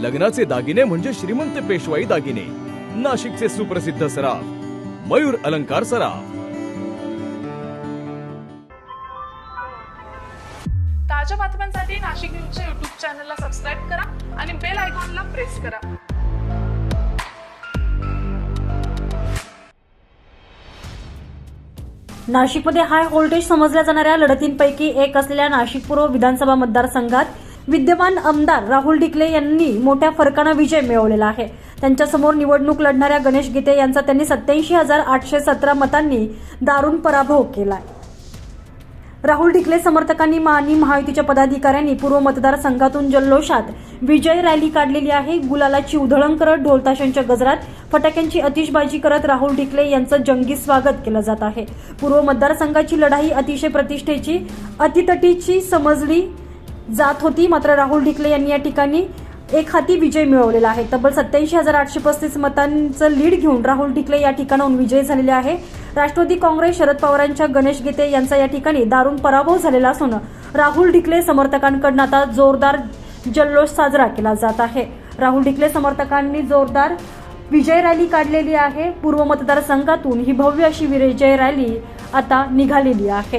लग्नाचे दागिने म्हणजे श्रीमंत पेशवाई दागिने. नाशिकचे सुप्रसिद्ध सराफ मयूर अलंकार सराफ. ताज्या बातम्यांसाठी नाशिक न्यूजच्या युट्यूब चॅनलला सबस्क्राईब करा आणि बेल आयकॉनला प्रेस करा. नाशिकमध्ये हाय व्होल्टेज समजल्या जाणाऱ्या लढतींपैकी एक असलेल्या नाशिक पूर्व विधानसभा मतदारसंघात विद्यमान आमदार राहुल ढिकले यांनी मोठ्या फरकानं विजय मिळवलेला आहे. त्यांच्यासमोर निवडणूक लढणाऱ्या गणेश गीते यांचा त्यांनी सत्याऐंशी हजार आठशे सतरा मतांनी दारुण पराभव केलाय. राहुल ढिकले समर्थकांनी आणि महायुतीच्या पदाधिकाऱ्यांनी पूर्व मतदारसंघातून जल्लोषात विजय रॅली काढलेली आहे. गुलालाची उधळण करत ढोलताशांच्या गजरात फटाक्यांची अतिशबाजी करत राहुल ढिकले यांचं जंगी स्वागत केलं जात आहे. पूर्व मतदारसंघाची लढाई अतिशय प्रतिष्ठेची अतितटीची समजली जात होती. मात्र राहुल ढिकले यांनी या ठिकाणी एक हाती विजय मिळवलेला आहे. तब्बल सत्याऐंशी हजार आठशे पस्तीस मतांचं लीड घेऊन राहुल ढिकले या ठिकाणाहून विजयी झालेले आहे. राष्ट्रवादी काँग्रेस शरद पवारांच्या गणेश गीते यांचा या ठिकाणी दारुण पराभव झालेला असून राहुल ढिकले समर्थकांकडून आता जोरदार जल्लोष साजरा केला जात आहे. राहुल ढिकले समर्थकांनी जोरदार विजय रॅली काढलेली आहे. पूर्व मतदारसंघातून ही भव्य अशी विजय रॅली आता निघालेली आहे.